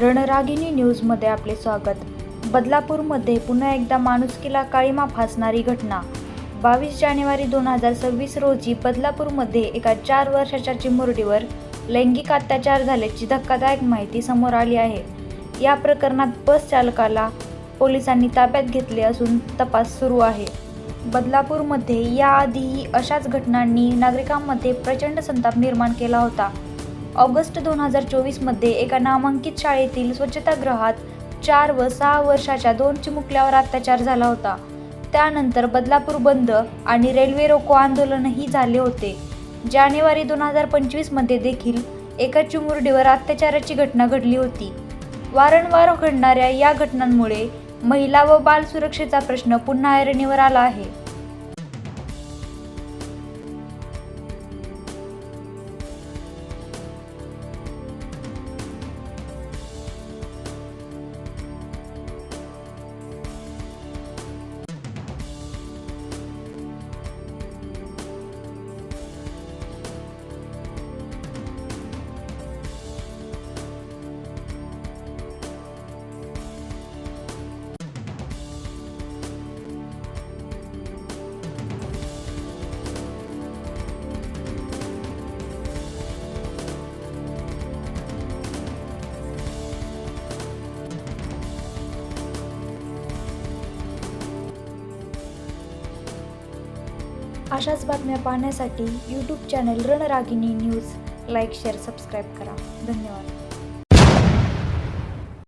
रणरागिणी न्यूजमध्ये आपले स्वागत. बदलापूरमध्ये पुन्हा एकदा माणुसकीला काळीमा फासणारी घटना. बावीस जानेवारी दोन हजार सव्वीस रोजी बदलापूरमध्ये एका चार वर्षाच्या चिमुरडीवर लैंगिक अत्याचार झाल्याची धक्कादायक माहिती समोर आली आहे. या प्रकरणात बस चालकाला पोलिसांनी ताब्यात घेतले असून तपास सुरू आहे. बदलापूरमध्ये याआधीही अशाच घटनांनी नागरिकांमध्ये प्रचंड संताप निर्माण केला होता. ऑगस्ट दोन हजार चोवीसमध्ये एका नामांकित शाळेतील स्वच्छतागृहात चार व सहा वर्षाच्या दोन चिमुकल्यावर अत्याचार झाला होता. त्यानंतर बदलापूर बंद आणि रेल्वे रोको आंदोलनही झाले होते. जानेवारी दोन हजार पंचवीसमध्ये देखील एका चिमुरडीवर अत्याचाराची घटना घडली होती. वारंवार घडणाऱ्या या घटनांमुळे महिला व बाल सुरक्षेचा प्रश्न पुन्हा ऐरणीवर आला आहे. अशाच बातम्या पाहण्यासाठी YouTube channel Ranaragini news like share subscribe करा. धन्यवाद.